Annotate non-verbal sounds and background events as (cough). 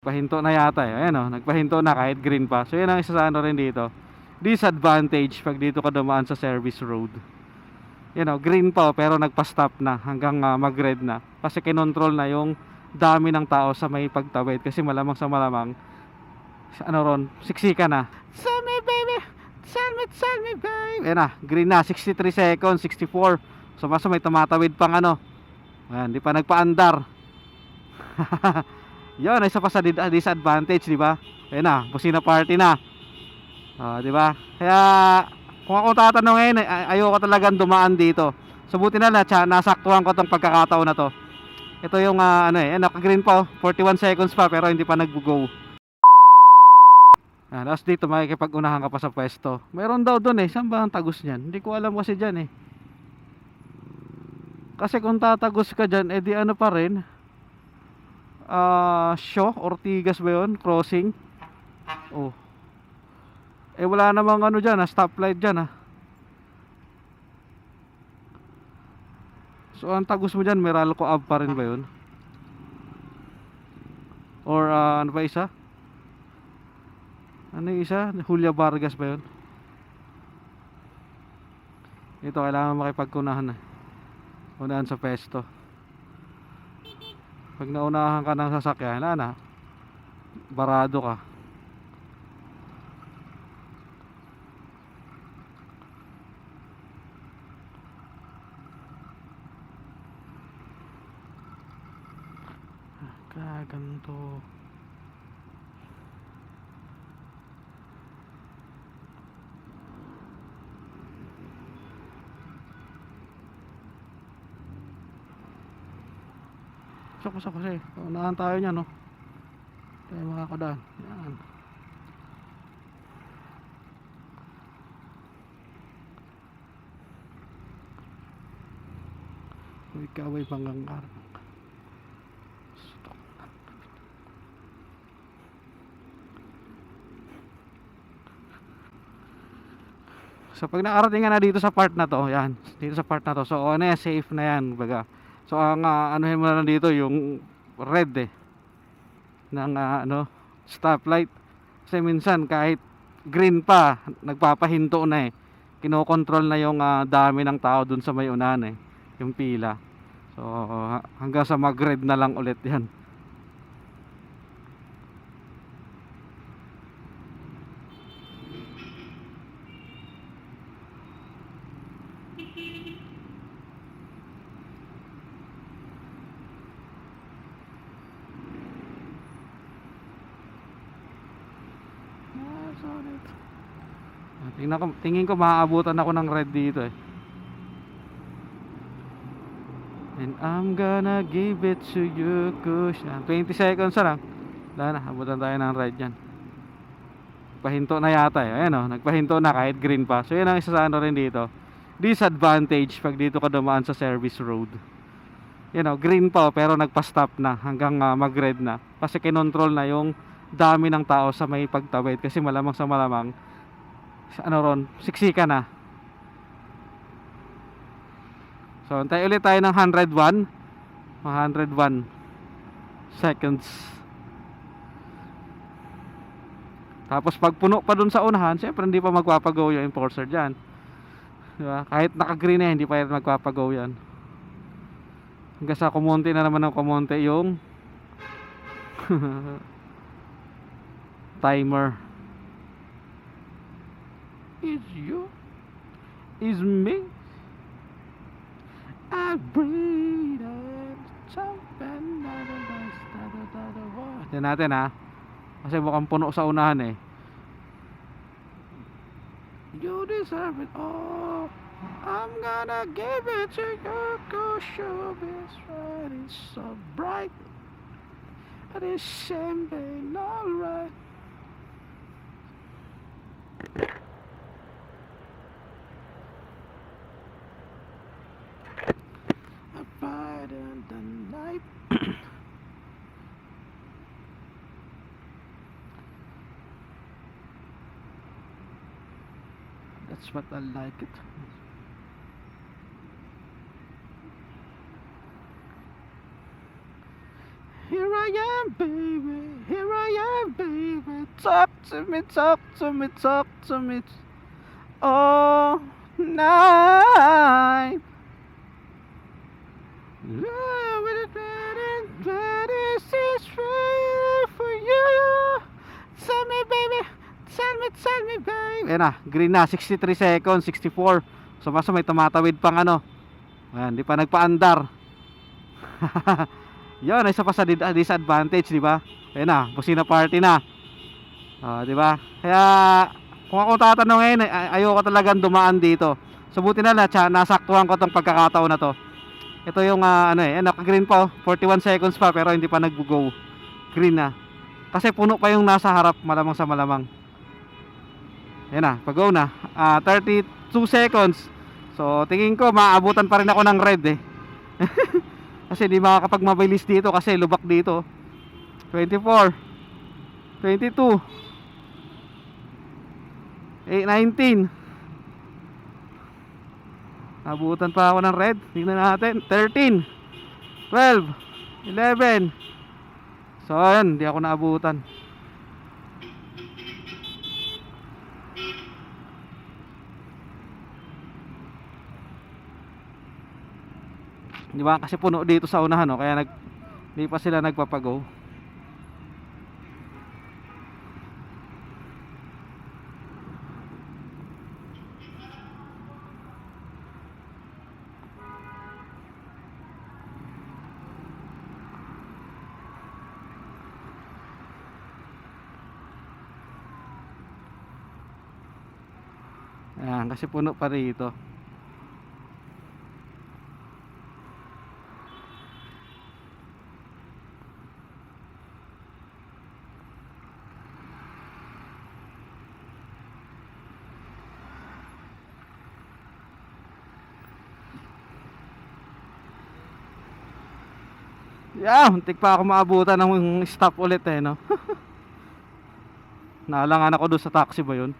Pahinto na yata eh. Ayan o, nagpahinto na kahit green pa. So yan ang isa sa ano rin dito. Disadvantage pag dito ka dumaan sa service road. Yan o, green pa oh, pero nagpa-stop na hanggang ah, mag-red na. Kasi kinontrol na yung dami ng tao sa may pagtawid. Kasi malamang sa malamang, ano ron, siksika na. Sell me baby, sell me, sell me baby. Ayan na, green na, 63 seconds, 64. So basta may tumatawid pang ano. Ayan, di pa nagpaandar. (laughs) Yun, isa pa sa disadvantage, di ba? Ayun na, busina party na. Ah, di ba? Kaya kung ako tatanungin, ay- ayoko talagang dumaan dito. So buti na tsa- nasaktuhan ko tong pagkakataon na to. Ito yung ah, ano eh, eh, naka-green pa, oh, 41 seconds pa pero hindi pa nag-go. Ah, tapos dito makikipag-unahan ka pa sa pwesto. Meron daw doon eh, saan ba ang tagos niyan? Hindi ko alam kasi diyan eh. Kasi kung tatagos ka diyan, edi ano pa rin, ah Shaw, Ortigas ba yun? Crossing. Oh. Eh wala namang ano dyan, ah, stoplight dyan ah. So ang tagos mo dyan, Meralco Ave pa rin ba yun? Or ah, ano ba isa? Ano isa? Julia Vargas ba yun? Ito, kailangan makipagkunahan na. Unahan sa pesto. Pag naunahan ka ng sasakyan, wala na. Barado ka. Kaganto. Sa kasi. Unahan tayo niya, no? Tayo makakadaan. Yan. Uy, kaway panggang arang. So pag nakarating ka na dito sa part na to, yan, dito sa part na to. So ano safe na yan, baga. So ang uh, anuhin mo na dito yung red eh ng ah, ano stoplight. Kasi minsan kahit green pa, nagpapahinto na eh. Kinokontrol na yung ah, dami ng tao dun sa may unahan eh, yung pila. So ha- hanggang sa mag-red na lang ulit yan. Ah, solid. Ah, Tingnan ko, tingin ko maaabutan ako ng red dito eh. And I'm gonna give it to you, kush. Yan, 20 seconds na lang. Wala na, abutan tayo ng red yan. Pahinto na yata eh. Ayan o, nagpahinto na kahit green pa. So yan ang isa sa ano rin dito. Disadvantage pag dito ka dumaan sa service road. Yan o, green pa oh, pero nagpa-stop na hanggang ah, mag-red na. Kasi kinontrol na yung dami ng tao sa may pagtawid. Kasi malamang sa malamang, ano ron, siksika na. So, antay ulit tayo ng 101. 101 seconds. Tapos pag puno pa dun sa unahan, syempre hindi pa magpapagaw yung enforcer dyan. Diba? Kahit naka-green na, hindi pa yan magpapagaw yan. Hanggang sa kumonti na naman ng kumonti yung (laughs) timer. Is you? Is me? I breathe and something Yan natin ha. Kasi mukhang puno sa unahan eh. You deserve it all. I'm gonna give it to you. Cause your best friend is so bright. And champagne alright. (coughs) That's what I like it. Here I am, baby. Here I am, baby. Talk talk to me. All night. Love with a better is real for you. Tell me, baby. Tell me, tell me, baby. Ayan na, green na. 63 seconds, 64. So, basta may tumatawid pang ano. Ayan, di pa nagpaandar. (laughs) Yun, isa pa sa di- disadvantage, di ba? Ayan na, busina party na. Ah, di ba? Kaya, kung ako tatanungin, ay- ayoko talagang dumaan dito. So, buti na lang, nasaktuhan ko tong pagkakataon na to. Ito yung, ah, ano eh, eh, naka-green pa, oh. 41 seconds pa, pero hindi pa nag-go. Green na. Kasi puno pa yung nasa harap, malamang sa malamang. Yan na, pag-go na. Ah, 32 seconds. So, tingin ko, maaabutan pa rin ako ng red eh. (laughs) kasi di makakapag mabilis dito kasi lubak dito. 24 22 8, 19 Abutan pa ako ng red. Tingnan natin. 13 12 11 So, ayan. Di ako naabutan. Di ba? Kasi puno dito sa unahan, no? Kaya nag di pa sila nagpapago. Ayan, kasi puno pa rito. Yeah, muntik pa ako maabutan ng stop ulit eh, no? (laughs) Naalangan ako doon sa taxi ba yun?